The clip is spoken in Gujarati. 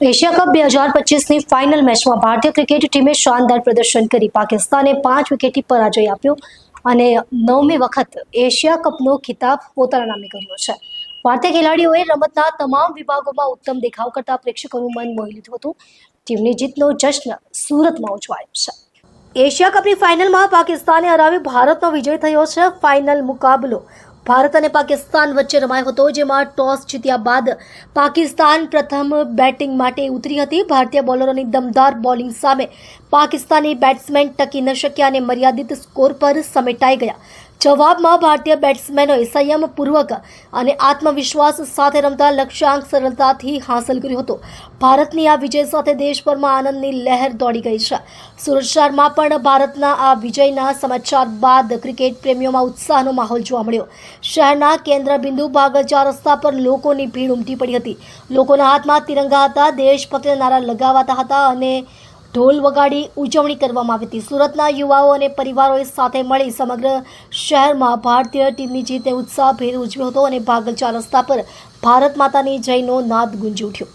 એશિયા કપ બે હજાર પચીસની ફાઇનલ મેચમાં ભારતીય ક્રિકેટ ટીમે શાનદાર પ્રદર્શન કરી. પાકિસ્તાને પાંચ વિકેટથી પરાજય આપ્યો અને નવમી વખત એશિયા કપનો ખિતાબ પોતાના નામે કર્યો છે. ભારતીય ખેલાડીઓએ રમતના તમામ વિભાગોમાં ઉત્તમ દેખાવ કરતા પ્રેક્ષકોનું મન મોહી લીધું હતું. ટીમની જીતનો જશ્ન સુરતમાં ઉજવાયો છે. એશિયા કપની ફાઇનલમાં પાકિસ્તાને હરાવી ભારતનો વિજય થયો છે. ફાઇનલ મુકાબલો ભારત અને પાકિસ્તાન વચ્ચે રમાયો હતો, જેમાં ટોસ જીત્યા બાદ પાકિસ્તાન પ્રથમ બેટિંગ માટે ઉતરી હતી. ભારતીય બોલરોની દમદાર બોલિંગ સામે પાકિસ્તાની બેટ્સમેન ટકી ન શક્યા અને મર્યાદિત સ્કોર પર સમેટાઈ ગયા. જવાબમાં ભારતીય બેટ્સમેનોએ સંયમપૂર્વક અને આત્મવિશ્વાસ સાથે રમતા લક્ષ્યાંક સરળતાથી હાંસલ કર્યો હતો. ભારતની આ વિજય સાથે દેશભરમાં આનંદની લહેર દોડી ગઈ છે. સુરત શહેરમાં પણ ભારતના આ વિજયના સમાચાર બાદ ક્રિકેટ પ્રેમીઓમાં ઉત્સાહનો માહોલ જોવા મળ્યો. શહેરના કેન્દ્ર બિંદુ ભાગલચા રસ્તા પર લોકોની ભીડ ઉમટી પડી હતી. લોકોના હાથમાં તિરંગા હતા દેશભક્તિના નારા લગાવાતા હતા અને ઢોલ વગાડી ઉજવણી કરવામાં આવી હતી. સુરતના યુવાઓ અને પરિવારોએ સાથે મળી સમગ્ર શહેરમાં ભારતીય ટીમની જીતે ઉત્સાહભેર ઉજવ્યો હતો અને ભાગલચા રસ્તા પર ભારત માતાની જયનો નાદ ગુંજી ઉઠ્યો.